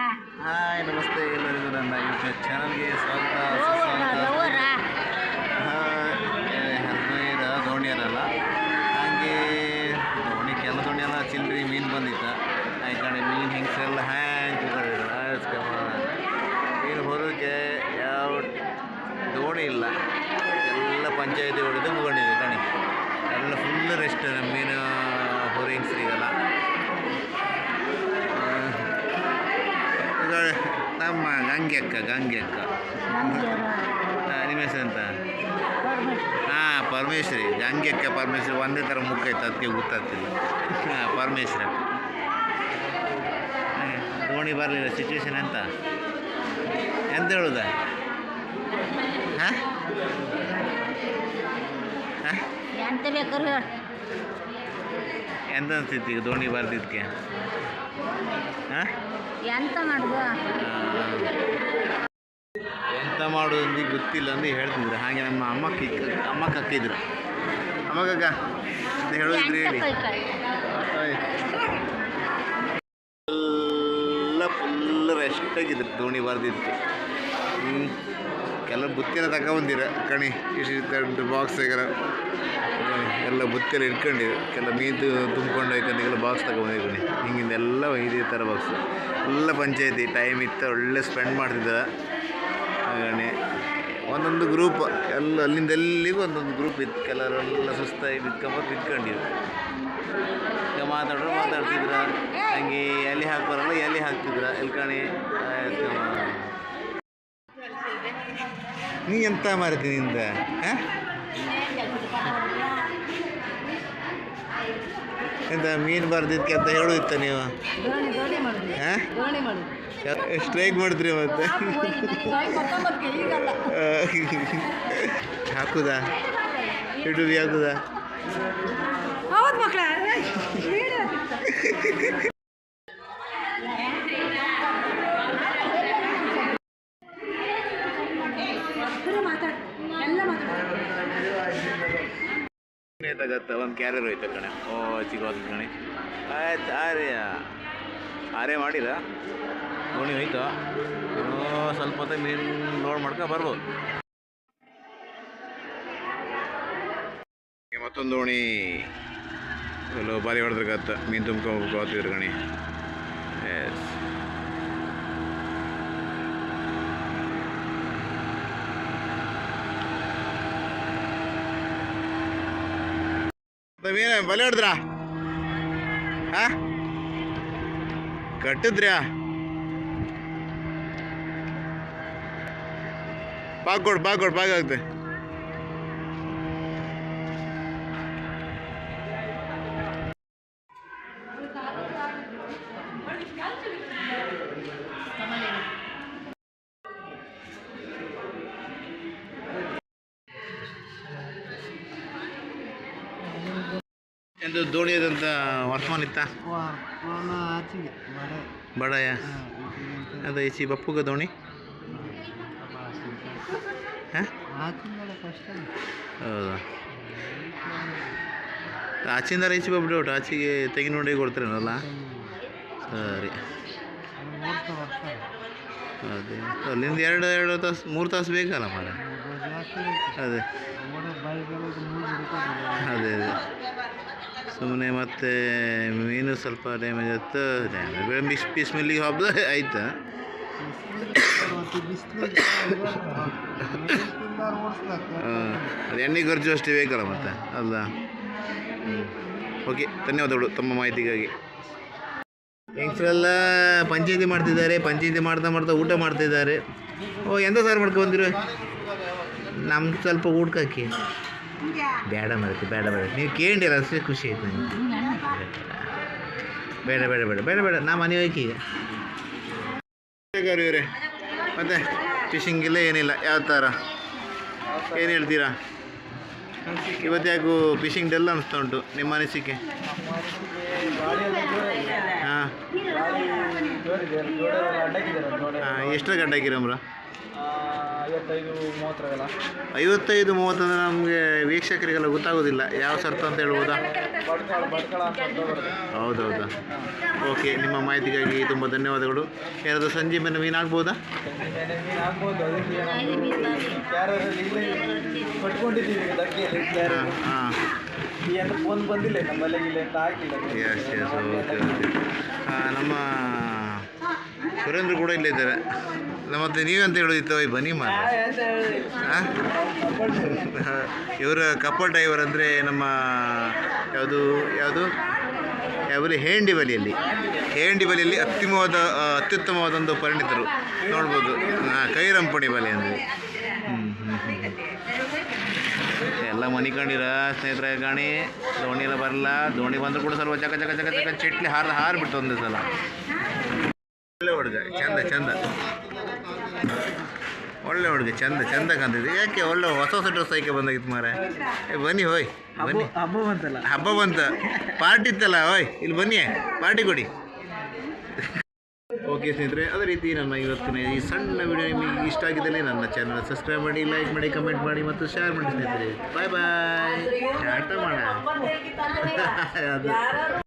Hi ನಮಸ್ತೆ ಎಲ್ಲರಿಗೂ ನನ್ನ ಯೂಟ್ಯೂಬ್ ಚಾನಲ್ಗೆ ಸ್ವಾಗತ ಸುಸ್ವಾಗತ. ಹದಿನೈದು ದೋಣಿಯರಲ್ಲ ಹಾಗೆ ದೋಣಿ ಕೆಲ ದೋಣಿ ಎಲ್ಲ ಚಿಲ್ಲರಿ ಮೀನು ಬಂದಿತ್ತ ಆ ಕಡೆ ಮೀನು ಹಿಂಗ್ಸೆಲ್ಲ ಹ್ಯಾಂಗ್ ಮೀನು ಹೊರಗೆ ಯಾವ ದೋಣಿ ಇಲ್ಲ. ಎಲ್ಲ ಪಂಚಾಯತಿ ಹೊಡೆದು ಮುಗೊಂಡಿದೆ. ಗಂಗೆ ಅಕ್ಕ ಗಂಗೆ ಅಕ್ಕ ನಿಮ್ಮ ಹೆಸರು ಅಂತ ಹಾಂ ಪರಮೇಶ್ವರಿ. ಗಂಗೆ ಅಕ್ಕ ಪರಮೇಶ್ವರಿ ಒಂದೇ ಥರ ಮುಖ ಇತ್ತು ಅದಕ್ಕೆ ಗೊತ್ತಾಗ್ತಿಲ್ಲ ಹಾಂ ಪರಮೇಶ್ವರ. ದೋಣಿ ಬರಲಿಲ್ಲ ಸಿಚುವೇಶನ್ ಎಂತ? ಎಂತ ಹೇಳುದ? ಹಾಂ? ಹಾಂ? ಎಂತ ಅನಿಸ್ತೈತಿ ಈಗ ದೋಣಿ ಬರ್ದಿದ್ದಕ್ಕೆ ಹಾಂ ಎಂತ ಮಾಡುದು? ಎಂತ ಮಾಡೋದು ಅಂತ ಗೊತ್ತಿಲ್ಲ ಅಂತ ಹೇಳ್ತಿದ್ರು. ಹಾಗೆ ನಮ್ಮ ಅಮ್ಮ ಕಿಕ್ ಅಮ್ಮ ಕಕ್ಕಿದ್ರು. ಅಮ್ಮ ಕಕ್ಕ ಅಂತ ಹೇಳಿದ್ರು ಹೇಳಿ. ಎಲ್ಲ ಫುಲ್ ರೆಸ್ಟ್ ಆಗಿದ್ರು ದೋಣಿ ಬರ್ದಿದ್ದಕ್ಕೆ. ಹ್ಞೂ ಕೆಲವು ಬುತ್ತಿನ ಬಂದಿರ ಕಣಿ ಇಷ್ಟು ಬಾಕ್ಸ್ ತೆಗರ ಎಲ್ಲ ಬುತ್ತಿಯಲ್ಲಿ ಇಟ್ಕೊಂಡಿರು ಕೆಲ ಮೀನು ತುಂಬ್ಕೊಂಡು ಎಲ್ಲ ಬಾಕ್ಸ್ ತಗೊಂಬಂದಿರು ಕಣಿ. ಹಿಂಗಿಂದ ಎಲ್ಲ ಇದೇ ಥರ ಬಾಕ್ಸ್ ಎಲ್ಲ ಪಂಚಾಯತಿ ಟೈಮ್ ಇತ್ತು, ಒಳ್ಳೆ ಸ್ಪೆಂಡ್ ಮಾಡ್ತಿದ್ದಾರೆ. ಹಾಗೆ ಒಂದೊಂದು ಗ್ರೂಪ್ ಎಲ್ಲ ಅಲ್ಲಿಂದ ಎಲ್ಲಿಗೂ ಒಂದೊಂದು ಗ್ರೂಪ್ ಇತ್ತು. ಕೆಲವರೆಲ್ಲ ಸುಸ್ತಾಗಿ ಬಿದ್ಕೊಂಬ ಬಿತ್ಕೊಂಡಿರು ಈಗ ಮಾತಾಡೋರು, ಮಾತಾಡ್ತಿದ್ರ. ಹಂಗೆ ಎಲ್ಲಿ ಹಾಕೋರಲ್ಲ ಎಲ್ಲಿ ಹಾಕ್ತಿದ್ರ? ಎಲ್ಲಿ ಕಣಿ? ನೀ ಎಂತ ಮಾರ್ತೀನಿ ನಿಂದ ಎಂತ ಮೀನು ಬರ್ದಿದ್ಕೆ ಅಂತ ಹೇಳುತ್ತ ನೀವು? ಮಾಡುದು ಮಾಡುದು ಸ್ಟ್ರೈಕ್ ಮಾಡಿದ್ರಿ ಮತ್ತೆ? ಹಾಕುದ? ಹಾಕುದ? ಹಾಕುದಾ ತಗತ್ತ ಒಂದು ಕ್ಯಾರಿಯರ್ ಹೋಯ್ತು ಓ ಆಯ್ತು ಆರೇ ಮಾಡಿದ? ದೋಣಿ ಹೋಯ್ತು. ಇನ್ನೂ ಸ್ವಲ್ಪ ಹೊತ್ತಿಗೆ ಮೀನು ನೋಡಿ ಮಾಡ್ಕೊ ಬರ್ಬೋದು. ಮತ್ತೊಂದು ಓಣಿ. ಎಲ್ಲೋ ಬಾರಿ ಹೊಡೆದ್ರಗತ್ತ ಮೀನು ತುಂಬ್ಕೊಂಡು ಹೋಗ್ತಿದ್ರು ಕಣಿ. ಎಸ್ ಮೀನು ಬಲೆ ಹೊಡೆದ್ರ? ಹಾ? ಕಟ್ಟಿದ್ರ್ಯಾ? ಬಾಗ್ ಕೊಡು ಬಾಗ್ ಕೊಡು ಬಾಗ್ ಆಗುತ್ತೆ ಎಂದು ದೋಣಿಯಾದಂತ ವರ್ತಮಾನ ಇತ್ತ? ಬಡಾಯ? ಅದ ಈಚಿ ಬಪ್ಪುಗ ದೋಣಿ ಹೌದಾ? ಆಚಿಂದ ಈಚೆ ಬಬ್ಬು ಡೌಟ್ ಆಚೆಗೆ ತೆಗಿ ನೋಡಿ ಕೊಡ್ತೀರಲ್ಲ ಸರಿ. ಅದೇ ಅಲ್ಲಿಂದ ಎರಡು ಎರಡು ತಾಸು ಮೂರು ತಾಸು ಬೇಕಲ್ಲ ಮರ ಅದೇ. ಅದೇ ಅದೇ. ಸುಮ್ಮನೆ ಮತ್ತೆ ಮೀನು ಸ್ವಲ್ಪ ಡ್ಯಾಮೇಜ್ ಆಯ್ತು ಡ್ಯಾಮೇಜ್ ಮಿಸ್ ಪೀಸ್ ಮಿಲ್ಲಿಗೆ ಹಬ್ಬ ಆಯಿತಾ? ಅದು ಎಣ್ಣೆ ಖರ್ಚು ಅಷ್ಟೇ ಬೇಕಲ್ಲ ಮತ್ತೆ ಅಲ್ಲ ಓಕೆ ಧನ್ಯವಾದಗಳು ತಮ್ಮ ಮಾಹಿತಿಗಾಗಿ. ಹೆಂಗಸರೆಲ್ಲ ಪಂಚಾಯತಿ ಮಾಡ್ತಿದ್ದಾರೆ, ಪಂಚಾಯತಿ ಮಾಡ್ತಾ ಮಾಡ್ತಾ ಊಟ ಮಾಡ್ತಿದ್ದಾರೆ. ಓ, ಎಂತ ಸರ್ ಮಾಡ್ಕೊ ಬಂದಿರು? ನಮ್ಗೆ ಸ್ವಲ್ಪ ಊಟಕ್ಕೆ. ಬೇಡ ಮರಕ್ಕೆ ಬೇಡ ಬೇಡ ನೀವು ಕೇಳಿರ ಅಷ್ಟೇ ಖುಷಿ ಆಯ್ತು ನನಗೆ ಬೇಡ ಬೇಡ ಬೇಡ ಬೇಡ ಬೇಡ ನಾ ಮನೆ ಹೋಯ್ಕೆ ಈಗ ಇವರೇ ಮತ್ತೆ ಫಿಶಿಂಗ್ ಇಲ್ಲ ಏನಿಲ್ಲ ಯಾವ ಥರ ಏನು ಹೇಳ್ತೀರಾ ಇವತ್ತು ಯಾಕೋ ಫಿಶಿಂಗ್ ಡೆಲ್ಲ ಅನಿಸ್ತಾ ಉಂಟು ನಿಮ್ಮ ಅನಿಸಿಕೆ ಹಾಂ ಹಾಂ ಎಷ್ಟು ಗಂಟೆ ಹಾಕಿರಮ್ರ ಐವತ್ತೈದು ಮೂವತ್ತರಲ್ಲ ಐವತ್ತೈದು ಮೂವತ್ತಂದ್ರೆ ನಮಗೆ ವೀಕ್ಷಕರಿಗೆಲ್ಲ ಗೊತ್ತಾಗೋದಿಲ್ಲ. ಯಾವ ಸರ್ತ ಅಂತ ಹೇಳ್ಬೋದಾ? ಹೌದೌದಾ. ಓಕೆ ನಿಮ್ಮ ಮಾಹಿತಿಗಾಗಿ ತುಂಬ ಧನ್ಯವಾದಗಳು. ಏನಾದರೂ ಸಂಜೆ ಮೇಲೆ ಮೀನು ಆಗ್ಬೋದಾ ನೆನೆ ಮೀನು ಹಾಕ್ಬೋದು? ಅದಕ್ಕೆ ಕ್ಯಾರಲ್ಲಿ ಇಲ್ಲೇ ಕಟ್ಕೊಂಡಿದ್ದೀವಿ ದಕ್ಕಿಯಲ್ಲಿ ಹಾಂ ಫೋನ್ ಬಂದಿಲ್ಲ ಎಸ್ ಎಸ್ ಓಕೆ ಓಕೆ ನಮ್ಮ ಸುರೇಂದ್ರ ಕೂಡ ಇಲ್ಲೇ ಇದ್ದಾರೆ. ನಮ್ಮ ಮತ್ತೆ ನೀವೆಂತ ಹೇಳೋದಿತ್ತು? ಓಯ್ ಬನ್ನಿ ಮಾರ ಇವರು ಕಪ್ಪ ಡ್ರೈವರ್ ಅಂದರೆ ನಮ್ಮ ಯಾವುದು ಯಾವುದು? ಯಾವುದು? ಹೇಂಡಿ ಬಲಿಯಲ್ಲಿ. ಹೇಂಡಿ ಬಲಿಯಲ್ಲಿ ಅತ್ಯುತ್ತಮವಾದ ಒಂದು ಪರಿಣಿತರು. ನೋಡ್ಬೋದು. ಹಾಂ ಕೈರಂಪಣಿ ಬಲಿ ಅಂದರೆ. ಎಲ್ಲ ಹ್ಞೂ ಕಂಡಿರ ಸ್ನೇಹಿತರೆ ಗಾಣಿ ದೋಣಿ ಎಲ್ಲ ಬರಲ್ಲ ದೋಣಿ ಬಂದರೂ ಕೂಡ ಸ್ವಲ್ಪ ಚಕ ಚಕ ಚಕ ಚಕ ಚಿಟ್ಲಿ ಹಾರ ಬಿಟ್ಟು ಒಂದೇ ಸಲ. ಒಳ್ಳೆ ಹುಡುಗ ಚಂದ ಚಂದ. ಒಳ್ಳೆ ಹುಡುಗ, ಚಂದ ಚಂದ ಕಾಣ್ತಿದ್ದೆ ಯಾಕೆ ಒಳ್ಳೆ ಹೊಸ ಹೊಸ ಡ್ರೆಸ್ ಹಾಕಿ ಬಂದಾಗಿತ್ತು ಮಾರ ಬನ್ನಿ, ಹೋಯ್, ಬನ್ನಿ. ಹಬ್ಬ ಬಂತಲ್ಲ ಹಬ್ಬ ಬಂತ. ಪಾರ್ಟಿ ಇತ್ತಲ್ಲ, ಹೋಯ್, ಇಲ್ಲಿ ಬನ್ನಿ. ಪಾರ್ಟಿ ಕೊಡಿ. ಓಕೆ ಸ್ನೇಹಿತರೆ, ಅದೇ ರೀತಿ ನನ್ನ ಇವತ್ತಿನ ಈ ಸಣ್ಣ ವಿಡಿಯೋ ನಿಮಗೆ ಇಷ್ಟ ಆಗಿದ್ದಲ್ಲಿ ನನ್ನ ಚಾನಲ್ ಸಬ್ಸ್ಕ್ರೈಬ್ ಮಾಡಿ ಲೈಕ್ ಮಾಡಿ ಕಮೆಂಟ್ ಮಾಡಿ ಮತ್ತು ಶೇರ್ ಮಾಡಿ, ಸ್ನೇಹಿತರೆ. ಬಾಯ್ ಬಾಯ್ ಟಾಟ ಮಾಡ